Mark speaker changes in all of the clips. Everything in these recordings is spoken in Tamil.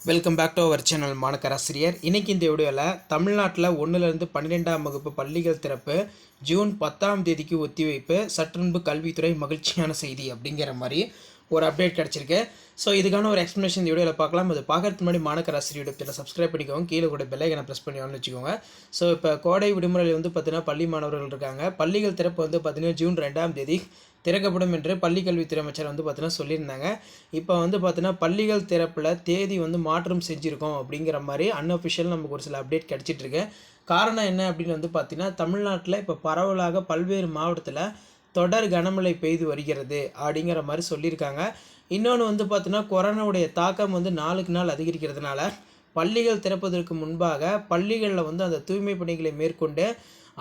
Speaker 1: Welcome back to our channel மாணக்கராசிரியர் இன்றைக்கி இந்த வீடியோவில் தமிழ்நாட்டில் ஒன்றுலேருந்து பன்னிரெண்டாம் வகுப்பு பள்ளிகள் திறப்பு ஜூன் பத்தாம் தேதிக்கு ஒத்திவைப்பு சற்றுன்பு கல்வித்துறை மகிழ்ச்சியான செய்தி அப்படிங்கிற மாதிரி ஒரு அப்டேட் கிடச்சிருக்கு. ஸோ இதுக்கான ஒரு எக்ஸ்ப்ளனேஷன் இந்த வீடியோவில் பார்க்கலாம். அது பார்க்கறதுக்கு முன்னாடி மாணக்கராசிரியர் யூடியூப் சேனல் சப்ஸ்கிரைப் பண்ணிக்கோங்க. கீழே கூட பெல்லைக்கனை ப்ரெஸ் பண்ணி வச்சுக்கோங்க. ஸோ இப்போ கோடை விடுமுறையில் வந்து பார்த்தீங்கன்னா பள்ளி மாணவர்கள் இருக்காங்க. பள்ளிகள் திறப்பு வந்து பார்த்தீங்கன்னா ஜூன் ரெண்டாம் தேதி. திறக்கப்படும் என்று பள்ளிக்கல்வித்துறை அமைச்சர் வந்து பார்த்தீங்கன்னா சொல்லியிருந்தாங்க. இப்போ வந்து பார்த்தீங்கன்னா பள்ளிகள் திறப்பில் தேதி வந்து மாற்றம் செஞ்சுருக்கோம் அப்படிங்கிற மாதிரி அன்அஃபிஷியல் நமக்கு ஒரு சில அப்டேட் கிடச்சிட்ருக்கு காரணம் என்ன அப்படின்னு வந்து பார்த்தீங்கன்னா தமிழ்நாட்டில் இப்போ பரவலாக பல்வேறு மாவட்டத்தில் தொடர் கனமழை பெய்து வருகிறது அப்படிங்கிற மாதிரி சொல்லியிருக்காங்க. இன்னொன்று வந்து பார்த்தீங்கன்னா கொரோனாவுடைய தாக்கம் வந்து நாளுக்கு நாள் அதிகரிக்கிறதுனால பள்ளிகள் திறப்பதற்கு முன்பாக பள்ளிகளில் வந்து அந்த தூய்மை பணிகளை மேற்கொண்டு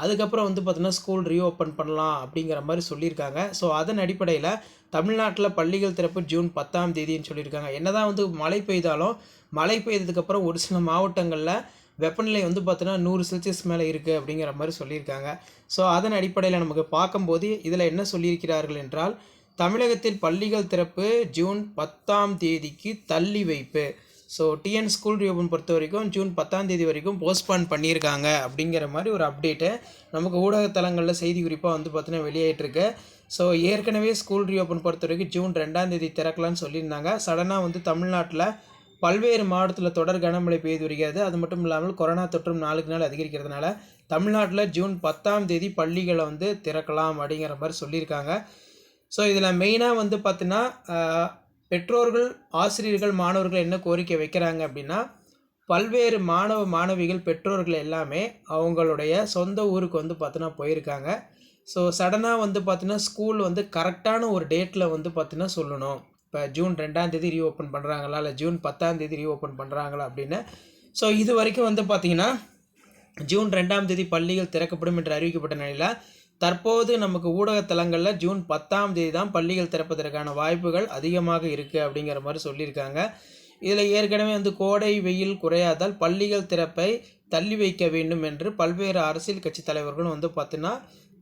Speaker 1: அதுக்கப்புறம் வந்து பார்த்திங்கன்னா ஸ்கூல் ரீஓப்பன் பண்ணலாம் அப்படிங்கிற மாதிரி சொல்லியிருக்காங்க. ஸோ அதன் அடிப்படையில் தமிழ்நாட்டில் பள்ளிகள் திறப்பு ஜூன் பத்தாம் தேதின்னு சொல்லியிருக்காங்க. என்னதான் வந்து மழை பெய்தாலும் மழை பெய்ததுக்கப்புறம் ஒரு சில மாவட்டங்களில் வெப்பநிலை வந்து பார்த்தோன்னா நூறு செல்சியஸ் மேலே இருக்குது அப்படிங்கிற மாதிரி சொல்லியிருக்காங்க. ஸோ அதன் அடிப்படையில் நமக்கு பார்க்கும்போது இதில் என்ன சொல்லியிருக்கிறார்கள் என்றால் தமிழகத்தில் பள்ளிகள் திறப்பு ஜூன் பத்தாம் தேதிக்கு தள்ளி வைப்பு. ஸோ டிஎன் ஸ்கூல் ரீஓபன் பொறுத்த வரைக்கும் ஜூன் பத்தாம் தேதி வரைக்கும் போஸ்ட்பான் பண்ணியிருக்காங்க அப்படிங்கிற மாதிரி ஒரு அப்டேட்டு நமக்கு ஊடகத்தலங்களில் செய்தி குறிப்பாக வந்து பார்த்தீங்கன்னா வெளியாயிட்டிருக்கு. ஸோ ஏற்கனவே ஸ்கூல் ரீஓப்பன் பொறுத்த வரைக்கும் ஜூன் ரெண்டாம் தேதி திறக்கலாம்னு சொல்லியிருந்தாங்க. சடனாக வந்து தமிழ்நாட்டில் பல்வேறு மாவட்டத்தில் தொடர் கனமழை பெய்து வருகிறது. அது மட்டும் இல்லாமல் கொரோனா தொற்றும் நாளுக்கு நாள் அதிகரிக்கிறதுனால தமிழ்நாட்டில் ஜூன் பத்தாம் தேதி பள்ளிகளை வந்து திறக்கலாம் அப்படிங்கிற மாதிரி சொல்லியிருக்காங்க. ஸோ இதில் மெயினாக வந்து பார்த்தீங்கன்னா பெற்றோர்கள் ஆசிரியர்கள் மாணவர்கள் என்ன கோரிக்கை வைக்கிறாங்க அப்படின்னா பல்வேறு மாணவ மாணவிகள் பெற்றோர்கள் எல்லாமே அவங்களுடைய சொந்த ஊருக்கு வந்து பார்த்தீங்கன்னா போயிருக்காங்க. ஸோ சடனாக வந்து பார்த்தீங்கன்னா ஸ்கூல் வந்து கரெக்டான ஒரு டேட்டில் வந்து பார்த்தீங்கன்னா சொல்லணும். இப்போ ஜூன் ரெண்டாந்தேதி ரீஓப்பன் பண்ணுறாங்களா இல்லை ஜூன் பத்தாந்தேதி ரீஓப்பன் பண்ணுறாங்களா அப்படின்னு. ஸோ இது வரைக்கும் வந்து பார்த்திங்கன்னா ஜூன் ரெண்டாம் தேதி பள்ளிகள் திறக்கப்படும் என்று அறிவிக்கப்பட்ட நிலையில் தற்போது நமக்கு ஊடகத்தலங்களில் ஜூன் பத்தாம் தேதி தான் பள்ளிகள் திறப்பதற்கான வாய்ப்புகள் அதிகமாக இருக்குது அப்படிங்கிற மாதிரி சொல்லியிருக்காங்க. இதில் ஏற்கனவே வந்து கோடை வெயில் குறையாதால் பள்ளிகள் திறப்பை தள்ளி வைக்க வேண்டும் என்று பல்வேறு அரசியல் கட்சி தலைவர்களும் வந்து பார்த்தீங்கன்னா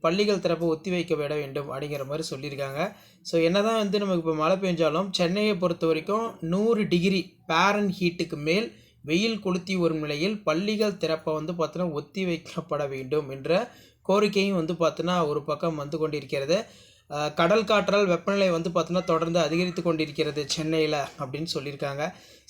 Speaker 1: பள்ளிகள் திறப்பை ஒத்தி வைக்க விட வேண்டும் அப்படிங்கிற மாதிரி சொல்லியிருக்காங்க. ஸோ என்னதான் வந்து நமக்கு இப்போ மழை பெஞ்சாலும் சென்னையை பொறுத்த வரைக்கும் நூறு டிகிரி பேரன் ஹீட்டுக்கு மேல் வெயில் கொளுத்தி வரும் நிலையில் பள்ளிகள் திறப்பை வந்து பார்த்தோன்னா ஒத்தி வைக்கப்பட வேண்டும் என்ற கோரிக்கையும் வந்து பார்த்தோன்னா ஒரு பக்கம் வந்து கொண்டிருக்கிறது. கடல் காற்றால் வெப்பநிலை வந்து பார்த்தோன்னா தொடர்ந்து அதிகரித்து கொண்டிருக்கிறது சென்னையில் அப்படின்னு சொல்லியிருக்காங்க.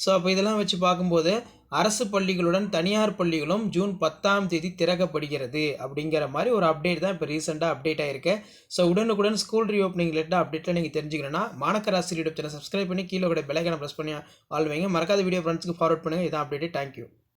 Speaker 1: ஸோ அப்போ இதெல்லாம் வச்சு பார்க்கும்போது அரசு பள்ளிகளுடன் தனியார் பள்ளிகளும் ஜூன் பத்தாம் தேதி திறக்கப்படுகிறது அப்படிங்கிற மாதிரி ஒரு அப்டேட் தான் இப்போ ரீசெண்டாக அப்டேட் ஆகிருக்கு ஸோ உடனுக்குடன் ஸ்கூல் ரீஓப்பனிங் ரிலேட்டட் அப்டேட்டில் நீங்கள் தெரிஞ்சுக்கணும்னா மாணக்கராசிரியர் யூடியூப் சேனல் சப்ஸ்கிரைப் பண்ணி கீழே கூட பெலைக்கனை ப்ரெஸ் பண்ணி ஆள் மறக்காத வீடியோ ஃப்ரெண்ட்ஸ்க்கு ஃபார்வர்ட் பண்ணுங்கள் இதான் அப்டேட்டு தேங்க்யூ